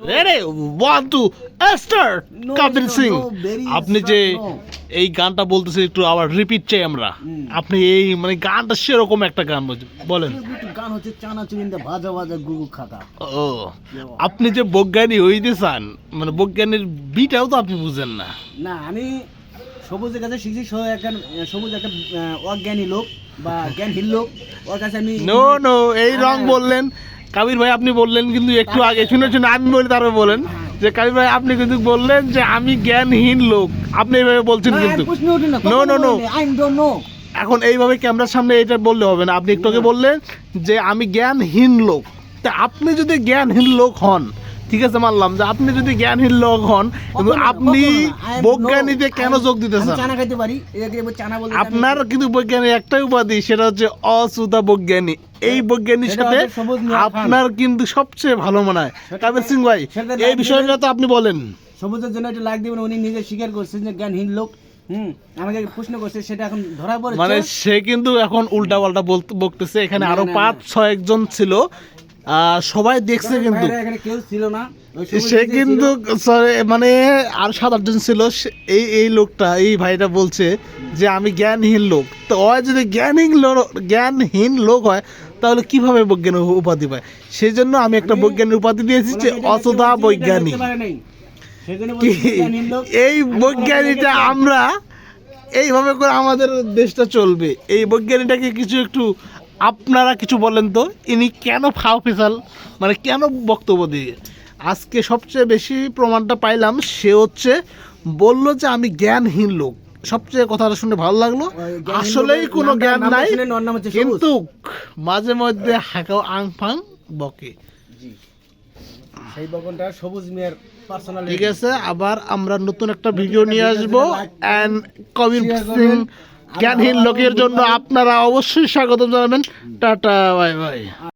Ready one two start No, Kabir Singh আপনি যে. এই গানটা বলতেছেন একটু আবার রিপিট চাই আমরা। আপনি এই মানে গানটা সেরকম একটা গান বলেন। গান হচ্ছে ভাজা ভাজা গুগু খাকা ও আপনি যে বৈজ্ঞানী হইতে চান মানে বৈজ্ঞানিক বিটাও তো আপনি বুঝেন না। না আমি সবুজের কাছে শিখছি একটা সবুজ একটা অজ্ঞানী লোক বা জ্ঞানহীন লোক। ওর কাছে আমি নো নো এই রং হ্যাঁ। বললেন কাবির ভাই আপনি বললেন কিন্তু একটু আগে শুনে শুনে আমি বলি তারপরে বলেন। যে কাবির ভাই আপনি কিন্তু বললেন যে আমি জ্ঞানহীন লোক। আপনি এইভাবে বলছেন কিন্তু। নো নো নো এখন এইভাবে ক্যামেরার সামনে এটা বললে হবে না। আপনি একটু আগে বললেন যে আমি জ্ঞানহীন লোক। তা আপনি যদি জ্ঞানহীন লোক হন ঠিক আছে মানলাম যে আপনি যদি জ্ঞানহীন লোক হন কিন্তু আপনি বৈজ্ঞানিতে কেন যোগ দিতে চান খাইতে পারি আপনার কিন্তু বৈজ্ঞানিক একটাই উপাধি সেটা হচ্ছে অসুধা বৈজ্ঞানিক। এই বৈজ্ঞানিক সাথে। আপনার কিন্তু সবচেয়ে ভালো মনে হয়। কাবির সিং ভাই এই বিষয়টা তো আপনি বলেন। সবুজের জন্য একটা লাগ দিবেন উনি নিজে স্বীকার করছেন যে জ্ঞানহীন লোক। হুম আমাকে প্রশ্ন করছে সেটা এখন ধরা পড়েছে। মানে সে কিন্তু এখন উল্টা পাল্টা বলতে বকতেছে। এখানে আরও পাঁচ ছয় একজন ছিল। সবাই দেখছে কিন্তু। সে কিন্তু মানে আর সাত আটজন ছিল এই এই লোকটা এই ভাইটা বলছে যে আমি জ্ঞানহীন লোক। তো ও যদি জ্ঞানহীন জ্ঞানহীন লোক হয় তাহলে কীভাবে বৈজ্ঞানিক উপাধি পায়? সেই জন্য আমি একটা বৈজ্ঞানিক উপাধি দিয়েছি যে এটা বৈজ্ঞানিক। এই বৈজ্ঞানিকটা আমরা এইভাবে করে আমাদের দেশটা চলবে। এই বৈজ্ঞানিকটাকে কিছু একটু আপনারা কিছু বলেন তো ইনি কেন ফাও ফেসাল? মানে কেন বক্তব্য দিয়ে? আজকে সবচেয়ে বেশি প্রমাণটা পাইলাম সে হচ্ছে বলল যে আমি জ্ঞানহীন লোক। সবচেয়ে কথাটা শুনে ভালো লাগল। আসলেই কোনো জ্ঞান নাই। কিন্তু মাঝে মধ্যে হাঁকাও আং ফাং বকে। সেই বকনটা সবুজ মিয়ার পার্সোনাল ঠিক আছে আবার আমরা নতুন একটা ভিডিও নিয়ে আসব অ্যান্ড কবির সিং। জ্ঞানহীন লোকের জন্য আপনারা অবশ্যই স্বাগত জানাবেন। Tata bye bye.